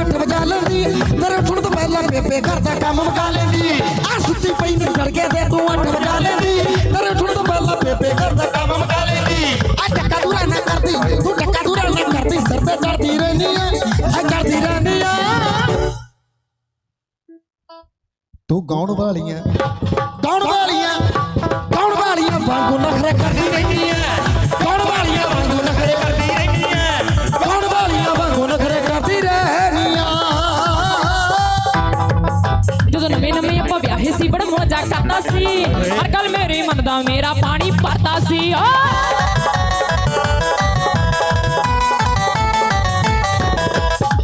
ਅੱਠ ਵਜਾ ਲੈਂਦੀ ਤੇਰੇ ਉੱਠਣ ਤੋਂ ਪਹਿਲਾਂ ਬੇਬੇ ਘਰ ਦਾ ਕੰਮ ਮੁਕਾ ਲੈਂਦੀ ਆ ਸੁੱਤੀ ਪਈ ਨੂੰ ਚੜ ਕੇ ਤੇ ਤੂੰ ਅੱਠ ਵਜਾ ਲੈਂਦੀ ਤੇਰੇ ਉੱਠਣ ਤੋਂ ਪਹਿਲਾਂ ਬੇਬੇ ਘਰ ਦਾ ਕੰਮ ਮੁਕਾ ਲੈਂਦੀ ਆ ਟੱਕਾ ਦੂਰਾ ਨਾ ਕਰਦੀ ਤੂੰ ਟੱਕਾ ਦੂਰਾ ਨਾ ਕਰਦੀ ਸਿਰ ਤੇ ਚੜਦੀ ਰਹਿੰਦੀ ਆ ਆ ਚੜਦੀ ਰਹਿੰਦੀ ਆ ਤੂੰ ਗਾਉਣ ਵਾਲੀਆਂ ਗਾਉਣ ਵਾਲੀਆਂ ਗਾਉਣ ਵਾਲੀਆਂ ਵਾਂਗੂ ਨਖਰੇ ਕਰਦੀ ਰਹਿੰਦੀ ਐ ਬੜਾ ਮੋਜਾ ਕਰਦਾ ਸੀ। ਹਰ ਗੱਲ ਮੇਰੇ ਮਨ ਮੇਰਾ ਪਾਣੀ ਭਰਦਾ ਸੀ। ਓ!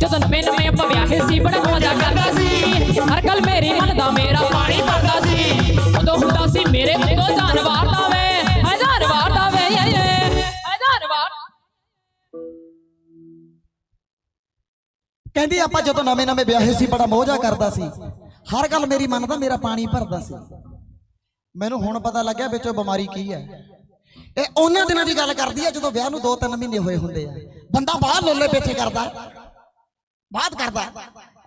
ਜਦੋਂ ਨਵੇਂ ਨਵੇਂ ਆਪਾਂ ਸੀ, ਬੜਾ ਮੋਜਾ ਕਰਦਾ ਸੀ। ਹਰ ਗੱਲ ਮੇਰੇ ਮਨ ਮੇਰਾ ਪਾਣੀ ਭਰਦਾ ਸੀ। ਉਦੋਂ ਹੁੰਦਾ ਸੀ, ਮੇਰੇ ਉੱਤੋਂ ਜਾਨਵਾਰ ਦਾ ਵੇ ਹਜ਼ਾਰ ਵਾਰ ਦਾ ਵੇ ਏ ਏ ਹਜ਼ਾਰ ਵਾਰ। ਕਹਿੰਦੀ ਆਪਾਂ ਜਦੋਂ ਨਵੇਂ ਨਵੇਂ ਵਿਆਹੇ ਸੀ, ਬੜਾ ਮੋਜਾ ਕਰਦਾ ਸੀ। ਹਰ ਗੱਲ ਮੇਰੀ ਮੰਨਦਾ, ਮੇਰਾ ਪਾਣੀ ਭਰਦਾ ਸੀ। ਮੈਨੂੰ ਹੁਣ ਪਤਾ ਲੱਗਿਆ ਵਿੱਚੋਂ ਬਿਮਾਰੀ ਕੀ ਹੈ। ਇਹ ਉਹਨਾਂ ਦਿਨਾਂ ਦੀ ਗੱਲ ਕਰਦੀ ਹੈ, ਜਦੋਂ ਵਿਆਹ ਨੂੰ 2-3 ਮਹੀਨੇ ਹੋਏ ਹੁੰਦੇ ਆ। ਬੰਦਾ ਬਾਹਰ ਲੋਲੇ ਪਿੱਛੇ ਕਰਦਾ। ਬਾਤ ਕਰਦਾ।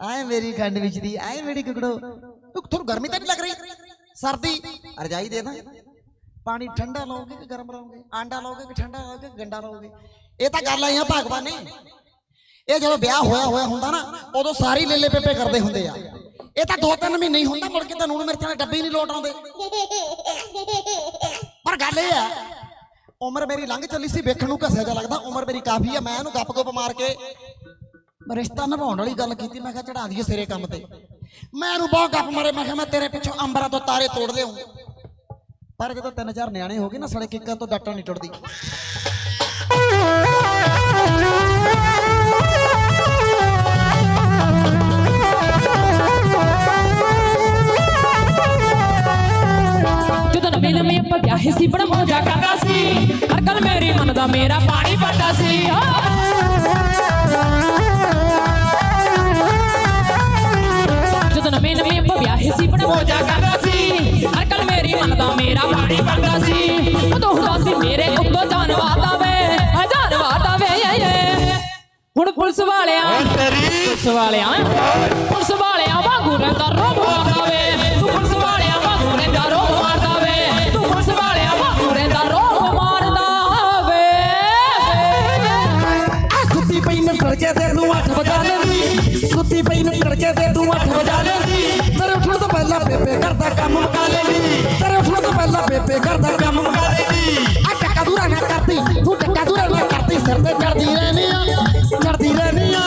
ਆਏ ਮੇਰੀ ਖੰਡ ਵਿੱਚ ਦੀ ਆਏ ਮੇਰੀ ਕੁਕੜੋ। ਤੁਹਾਨੂੰ ਗਰਮੀ ਤਾਂ ਨਹੀਂ ਲੱਗ ਰਹੀ? ਸਰਦੀ। ਰਜਾਈ ਦੇ ਦਾਂ। ਪਾਣੀ ਠੰਡਾ ਲਾਓਗੇ ਕਿ ਗਰਮ ਲਾਓਗੇ? ਆਂਡਾ ਲਾਓਗੇ ਕਿ ਠੰਡਾ ਲਾਓਗੇ ਕਿ ਗੰਡਾ ਲਾਓਗੇ? ਇਹ ਤਾਂ ਗੱਲ ਆਈ ਆ ਭਗਵਾਨ ਨੇ। ਇਹ ਜਦੋਂ ਵਿਆਹ ਹੋਇਆ ਹੋਇਆ ਹੁੰਦਾ ਨਾ, ਉਦੋਂ ਸਾਰੀ ਲੇਲੇ ਪੇਪੇ ਕਰਦੇ ਹੁੰਦੇ ਆ। ਇਹ ਤਾਂ ਦੋ ਤਿੰਨ ਮਹੀਨੇ ਹੀ ਹੁੰਦਾ, ਮੁੜ ਕੇ ਤਾਂ ਨੂਣ ਮਿਰਚਾਂ ਦੇ ਡੱਬੇ ਨਹੀਂ ਲੋਟ ਆਉਂਦੇ। ਪਰ ਗੱਲ ਇਹ ਆ, ਉਮਰ ਮੇਰੀ ਲੰਘ ਚੱਲੀ ਸੀ, ਵੇਖਣ ਨੂੰ ਘਸਿਆ ਜਾ ਲੱਗਦਾ, ਉਮਰ ਮੇਰੀ ਕਾਫੀ ਆ, ਮੈਂ ਇਹਨੂੰ ਗੱਪ ਗੁੱਪ ਮਾਰ ਕੇ ਰਿਸ਼ਤਾ ਨਿਭਾਉਣ ਵਾਲੀ ਗੱਲ ਕੀਤੀ, ਮੈਂ ਕਿਹਾ ਚੜਾ ਦਈਏ ਸਿਰੇ ਕੰਮ ਤੇ। ਮੈਂ ਇਹਨੂੰ ਬਹੁਤ ਗੱਪ ਮਾਰੇ, ਮੈਂ ਕਿਹਾ ਮੈਂ ਤੇਰੇ ਪਿੱਛੋਂ ਅੰਬਰਾਂ ਤੋਂ ਤਾਰੇ ਤੋੜ ਲਿਆਉਂ ਪਰ ਜਦੋਂ ਤਿੰਨ ਚਾਰ ਨਿਆਣੇ ਹੋ ਗਏ ਨਾ ਸੜੇ ਕਿੱਕਾਂ ਤੋਂ ਡਾਟਾ ਨਹੀਂ ਟੁੱਟਦੀ। ਨਵੇਂ ਨਵੇਂ ਆਪਾਂ ਵਿਆਹੇ ਸੀ ਬੜਾ ਮੋਜਾ ਕਰਦਾ ਸੀ ਹਰ ਗੱਲ ਮੇਰੇ ਮਨ ਦਾ ਮੇਰਾ ਪਾਣੀ ਭਰਦਾ ਸੀ। ਜਦੋਂ ਨਵੇਂ ਨਵੇਂ ਆਪਾਂ ਵਿਆਹੇ ਸੀ ਬੜਾ ਮੋਜਾ ਕਰਦਾ ਸੀ ਹਰ ਗੱਲ ਮੇਰੇ ਮਨ ਦਾ ਮੇਰਾ ਪਾਣੀ ਭਰਦਾ ਸੀ ਉਦੋਂ ਹੁੰਦਾ ਸੀ ਮੇਰੇ ਉੱਤੋਂ ਜਾਨਵਾਰ ਦਾ ਵੇ ਹਜ਼ਾਰ ਵਾਰ ਦਾ ਵੇ। ਹੁਣ ਪੁਲਿਸ ਵਾਲਿਆਂ ਪੁਲਿਸ ਵਾਲਿਆਂ ਪੁਲਿਸ ਵਾਲਿਆਂ ਵਾਂਗੂ ਰਹਿੰਦਾ ਰੋਬ ਪਈ ਨੂੰ ਤੂੰ 8 ਵਜਾ ਲੈਂਦੀ ਤੇਰੇ ਉੱਠਣ ਤੋਂ ਪਹਿਲਾਂ ਬੇਬੇ ਘਰ ਦਾ ਕੰਮ ਮੁਕਾ ਲੈਂਦੀ ਤੇਰੇ ਉੱਠਣ ਤੋਂ ਪਹਿਲਾਂ ਬੇਬੇ ਘਰ ਦਾ ਕੰਮ ਮੁਕਾ ਲੈਂਦੀ ਆ ਟੱਕਾ ਦੂਰਾ ਨਾ ਕਰਦੀ, ਤੂੰ ਟੱਕਾ ਦੂਰਾ ਨਾ ਕਰਦੀ, ਸਿਰ ਤੇ ਚੜਦੀ ਰਹਿਨੀ ਆ ਚੜਦੀ ਰਹਿਨੀ ਆ।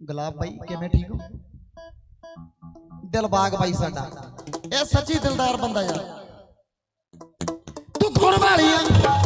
ਗੁਲਾਬ ਬਾਈ, ਕਿਵੇਂ ਠੀਕ ਹੋ? ਦਿਲਬਾਗ ਬਾਈ ਸਾਡਾ। ਇਹ ਸੱਚੀ ਦਿਲਦਾਰ ਬੰਦਾ ਯਾਰ। ਤੂੰ ਕੌਣ ਵਾਲੀ ਆ।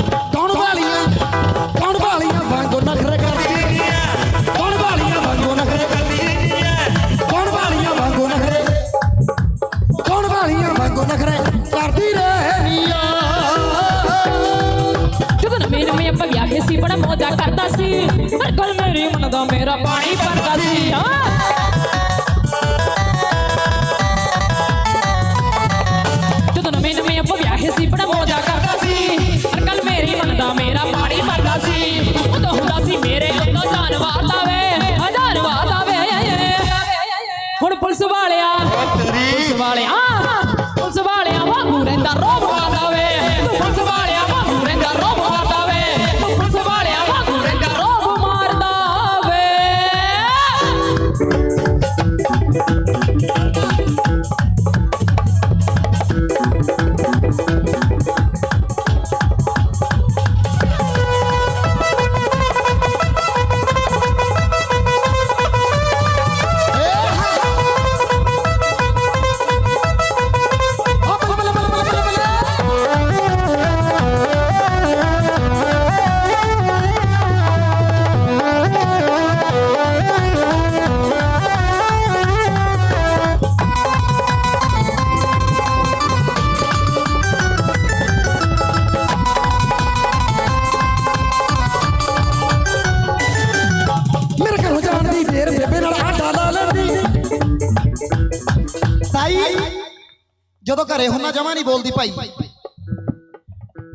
ਜਦੋਂ ਘਰੇ ਹੁੰਨਾ ਜਮਾ ਨਹੀਂ ਬੋਲਦੀ ਭਾਈ।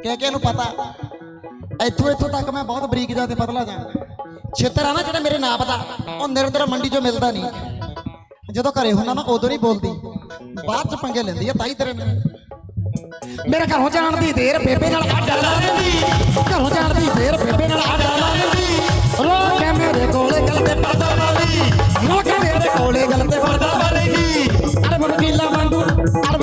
ਕਹਿ ਕੇ ਇਹਨੂੰ ਪਤਾ। ਇੱਥੋਂ ਇੱਥੋਂ ਤੱਕ ਮੈਂ ਬਹੁਤ ਬਰੀਕ ਜਾ ਤੇ ਪਤਲਾ ਜਾ ਛਿੱਤਰ ਆ ਨਾ ਜਿਹੜਾ ਮੇਰੇ ਨਾਪ ਦਾ ਉਹ ਨਿਰੰਤਰ ਮੰਡੀ 'ਚੋਂ ਮਿਲਦਾ ਨਹੀਂ। ਜਦੋਂ ਘਰੇ ਹੁੰਦਾ ਨਾ ਉਦੋਂ ਨਹੀਂ ਬੋਲਦੀ। ਬਾਅਦ 'ਚ ਪੰਗੇ ਲੈਂਦੀ ਆ, ਤਾਈ ਤੇਰੇ ਨਾਲ। ਮੇਰੇ ਘਰੋਂ ਜਾਣ ਦੀ ਦੇਰ ਬੇਬੇ ਨਾਲ ਆਡਾ ਲਾ। ਦਿੰਦੀ ਘਰੋਂ ਜਾਣ ਦੀ ਦੇਰ ਬੇਬੇ ਨਾਲ ਆਡਾ ਲਾ। ਦਿੰਦੀ ਰੋ ਕੇ ਮੇਰੇ ਕੋਲੇ ਗੱਲ ਤੇ ਪਰਦਾ ਵਾਲੀ। ਰੋ ਕੇ ਮੇਰੇ ਕੋਲੇ ਗੱਲ ਤੇ ਪਰਦਾ ਵਾਲੀ। ਅਰੇ ਵਕੀਲਾ ਵਾਂਗੂ ਅਰੇ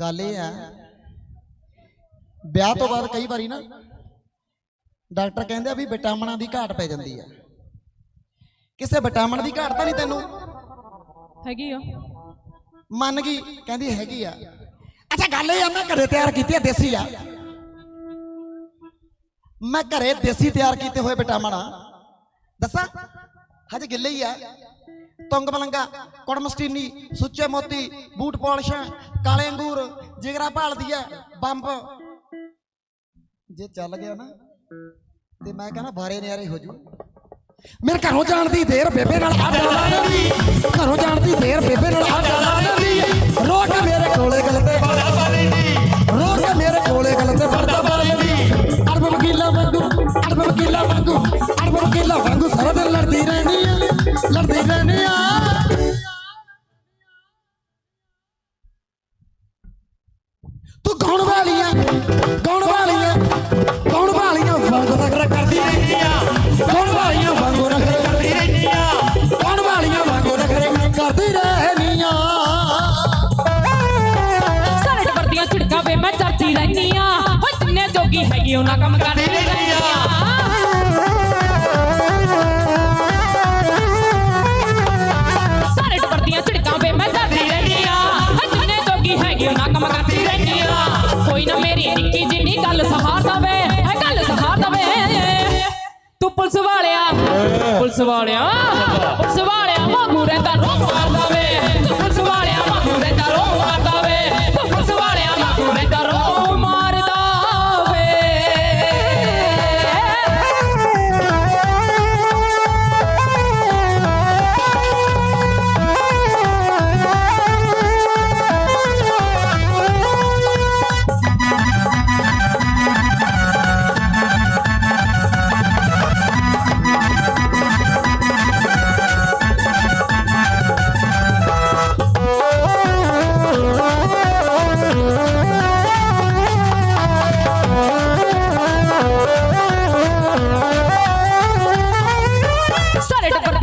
ਗੱਲ ਇਹ ਆ ਵਿਆਹ ਤੋਂ ਬਾਅਦ ਕਈ ਵਾਰੀ ਨਾ ਡਾਕਟਰ ਕਹਿੰਦੇ ਆ ਵੀ ਵਿਟਾਮਿਨਾਂ ਦੀ ਘਾਟ ਪੈ ਜਾਂਦੀ ਆ। ਕਿਸੇ ਵਿਟਾਮਿਨ ਦੀ ਘਾਟ ਤਾਂ ਨਹੀਂ ਤੈਨੂੰ? ਹੈਗੀ ਆ। ਮੰਨ ਗਈ ਕਹਿੰਦੀ ਹੈਗੀ ਆ। ਅੱਛਾ ਗੱਲ ਇਹ ਆ ਮੈਂ ਘਰੇ ਤਿਆਰ ਕੀਤੀ ਆ ਦੇਸੀ ਆ। ਮੈਂ ਘਰੇ ਦੇਸੀ ਤਿਆਰ ਕੀਤੇ ਹੋਏ ਵਿਟਾਮਿਨ। ਆ ਦੱਸਾਂ? ਹਜੇ ਗਿੱਲੇ ਹੀ ਆ। ਤੁੰਗ ਮਲੰਗਾ ਕੁੜਮਸਟੀਨੀ, ਸੁੱਚੇ ਮੋਤੀ, ਬੂਟ ਪਾਲਿਸ਼, ਕਾਲੇ ਅੰਗੂਰ, ਜਿਗਰਾ ਭਾਲਦੀ ਐ, ਬੰਬ। ਜੇ ਚੱਲ ਗਿਆ ਨਾ, ਤੇ ਮੈਂ ਕਹਿੰਦਾ ਬਾਰੇ ਨਿਆਰੇ ਹੋ ਜੂ। ਮੇਰੇ ਘਰੋਂ ਜਾਣ ਦੀ ਦੇਰ ਬੇਬੇ ਨਾਲ ਆਡਾ ਲਾ ਦਿੰਦੀ ਘਰੋਂ ਜਾਣ ਦੀ ਦੇਰ ਬੇਬੇ ਨਾਲ ਆਡਾ ਲਾ ਦਿੰਦੀ ਰੋ ਮੇਰੇ ਕੋਲੇ ਗੱਲ ਤੇ ਵਰਦਾ ਪਾ ਲੈਂਦੀ ਮੇਰੇ ਕੋਲੇ ਗੱਲ ਤੇ ਵਰਦਾ ਪਾ ਲੈਂਦੀ ਵਕੀਲਾ ਵਾਂਗੂ ਅੜਬ ਵਕੀਲਾ ਵਾਂਗੂ ਅੜਬ ਵਕੀਲਾ ਵਾਂਗੂ ਸਾਰਾ ਦਿਨ ਲੜਦੀ ਰਹਿੰਦੀ ਆ ਲੜਦੀ ਰਹਿੰਦੀ ਆ। ਤੂੰ ਗਾਉਣ ਵਾਲੀ ਆ ਗਾਉਣ ਵਾਲੀ ਆ ਗਾਉਣ ਵਾਲੀਆਂ ਵਾਂਗੂ ਨਖਰਾ ਕਰਦੀ ਰਹਿੰਦੀ ਆ। ਗਾਉਣ ਵਾਲੀਆਂ ਵਾਂਗੂ ਨਖਰਾ ਕਰਦੀ ਰਹਿੰਦੀ ਆ। ਗਾਉਣ ਵਾਲੀਆਂ ਵਾਂਗੂ ਨਖਰੇ ਕਰਦੀ ਰਹਿੰਦੀ ਆ। ਸਾਰੇ ਟੱਬਰ ਦੀਆਂ ਝਿੜਕਾਂ ਵੇ ਮੈਂ ਚਰਚੀ ਰਹਿਨੀ ਆ। ਓ ਜਿੰਨੇ ਜੋਗੀ ਹੈਗੀ, ਉਹਨਾਂ ਕੰਮ ਕਰਦੀ ਰਹਿਨੀ ਆ। ਪੁਲਿਸ ਵਾਲਿਆ ਪੁਲਿਸ ਵਾਲਿਆ ਵਾਂਗੂ ਰਹਿੰਦਾ ਰੋ ਮਾਰਦਾ ਵੇ।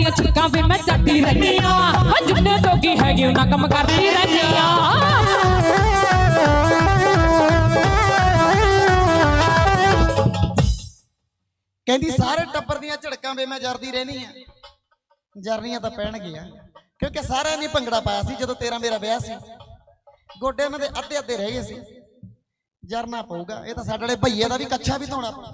ਸਾਰੇ ਟੱਬਰ ਵੇ ਮੈਂ ਚੱਟੀ ਰਹਿਨੀ ਆ ਓ ਜਿੰਨੇ ਜੋਗੀ ਹੈਗੀ, ਉਹਨਾਂ ਕੰਮ ਕਰਦੀ ਰਹਿਨੀ ਆ ਕਹਿੰਦੀ, ਸਾਰੇ ਟੱਬਰ ਦੀਆਂ ਝੜਕਾਂ ਵੇ ਮੈਂ ਜਰਦੀ ਰਹਿਣੀ ਆ। ਜਰਨੀਆਂ ਤਾਂ ਪੈਣਗੀਆਂ। ਕਿਉਂਕਿ ਸਾਰਿਆਂ ਨੇ ਭੰਗੜਾ ਪਾਇਆ ਸੀ ਜਦੋਂ ਤੇਰਾ ਮੇਰਾ ਵਿਆਹ ਸੀ। ਗੋਡੇ ਉਹਨਾਂ ਦੇ ਅੱਧੇ ਅੱਧੇ ਰਹਿ ਗਏ ਸੀ। ਜਰਨਾ ਪਊਗਾ। ਇਹ ਤਾਂ ਸਾਡੇ ਵਾਲੇ ਭਈਏ ਦਾ ਵੀ ਕੱਛਾ ਵੀ ਧੋਣਾ ਪਊਗਾ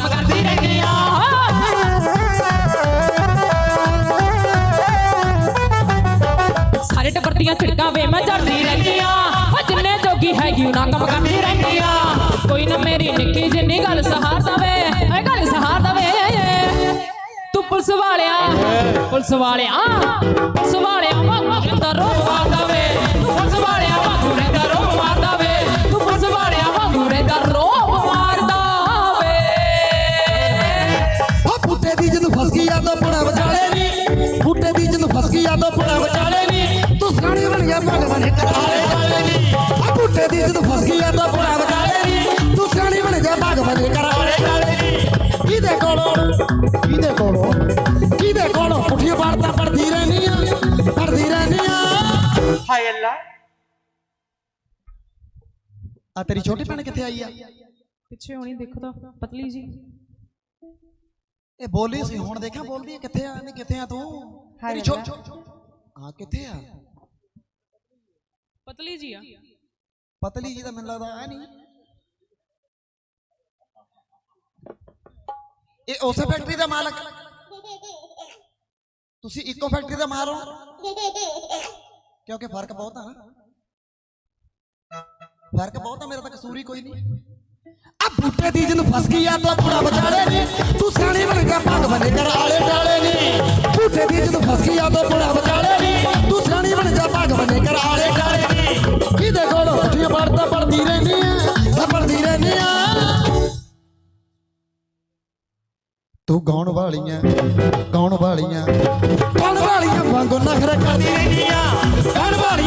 ਕੰਮ ਕਰਦੀ ਰਹਿਨੀ ਆ ਸਾਰੇ ਟੱਬਰ ਦੀਆਂ ਛਿੜਕਾਂ ਵੇ ਮੈਂ ਚੜਦੀ ਰਹਿੰਦੀ ਆ ਓ ਜਿੰਨੇ ਜੋਗੀ ਹੈਗੀ ਉਹਨਾਂ ਕੰਮ ਕਰਦੀ ਰਹਿੰਦੀ ਆ ਕੋਈ ਨਾ ਮੇਰੀ ਨਿੱਕੀ ਜਿੰਨੀ ਗੱਲ ਸਹਾਰ ਦਵੇ ਏ ਗੱਲ ਸਹਾਰ ਦਵੇ ਤੂੰ ਪੁਲਿਸ ਵਾਲਿਆ ਪੁਲਿਸ ਵਾਲਿਆ ਪੁਲਿਸ ਵਾਲਿਆ ਆ ਤੇਰੀ ਛੋਟੀ ਭੈਣ ਕਿੱਥੇ ਆਈ ਆ? ਪਿੱਛੇ ਹੋਣੀ ਦੇਖੋ ਤਾਂ ਪਤਲੀ ਜੀ। ਇਹ ਬੋਲੀ ਸੀ ਹੁਣ ਦੇਖਾਂ ਬੋਲਦੀ ਹੈ ਕਿੱਥੇ ਆ? ਨਹੀਂ ਕਿੱਥੇ ਆ ਤੂੰ? ਤੇਰੀ ਛੋ ਹਾਂ ਕਿੱਥੇ ਆ? ਪਤਲੀ ਜੀ ਆ। ਪਤਲੀ ਜੀ ਦਾ ਮੈਨੂੰ ਲੱਗਦਾ ਆ ਨਹੀਂ। ਇਹ ਉਸੇ ਫੈਕਟਰੀ ਦਾ ਮਾਲਕ। ਤੁਸੀਂ ਇੱਕੋ ਫੈਕਟਰੀ ਦਾ ਮਾਲ ਹੋ? ਕਿਉਂਕਿ ਫ਼ਰਕ ਬਹੁਤ ਆ ਨਾ। ਫ਼ਰਕ ਬਹੁਤ ਆ, ਮੇਰਾ ਤਾਂ ਕਸੂਰ ਹੀ ਕੋਈ ਨਹੀਂ। ਆ ਬੂਟੇ ਦੀ ਜਿਹਨੂੰ ਫਸ ਗਈ ਆ, ਤਾਂ ਬੁੜਾ ਵਿਚਾਲੇ ਨੇ ਤੂੰ ਸਿਆਣੀ ਬਣ ਗਿਆ ਪੱਗ ਬੰਨੇ ਕਰ ਆਲੇ ਟਾਲੇ ਨੇ ਬੂਟੇ ਦੀ ਜਿਹਨੂੰ ਫਸ ਗਈ ਆ, ਤਾਂ ਬੁੜਾ ਵਿਚਾਲੇ ਨੇ ਤੂੰ ਸਿਆਣੀ ਬਣ ਗਿਆ ਪੱਗ ਬੰਨੇ ਕਰ ਆਲੇ ਟਾਲੇ ਨੇ ਕਿਹਦੇ ਕੋਲ ਉੱਠੀਆਂ ਪੜਦਾ ਪੜਦੀ ਰਹਿੰਦੀ ਆ ਪੜਦੀ ਰਹਿੰਦੀ ਆ। ਤੂੰ ਗਾਉਣ ਵਾਲੀਆਂ ਗਾਉਣ ਵਾਲੀਆਂ ਗਾਉਣ ਵਾਲੀਆਂ ਵਾਂਗੂ ਨਖਰੇ ਕਰਦੀ ਰਹਿੰਦੀ ਆ। ਗਾਉਣ ਵਾਲੀ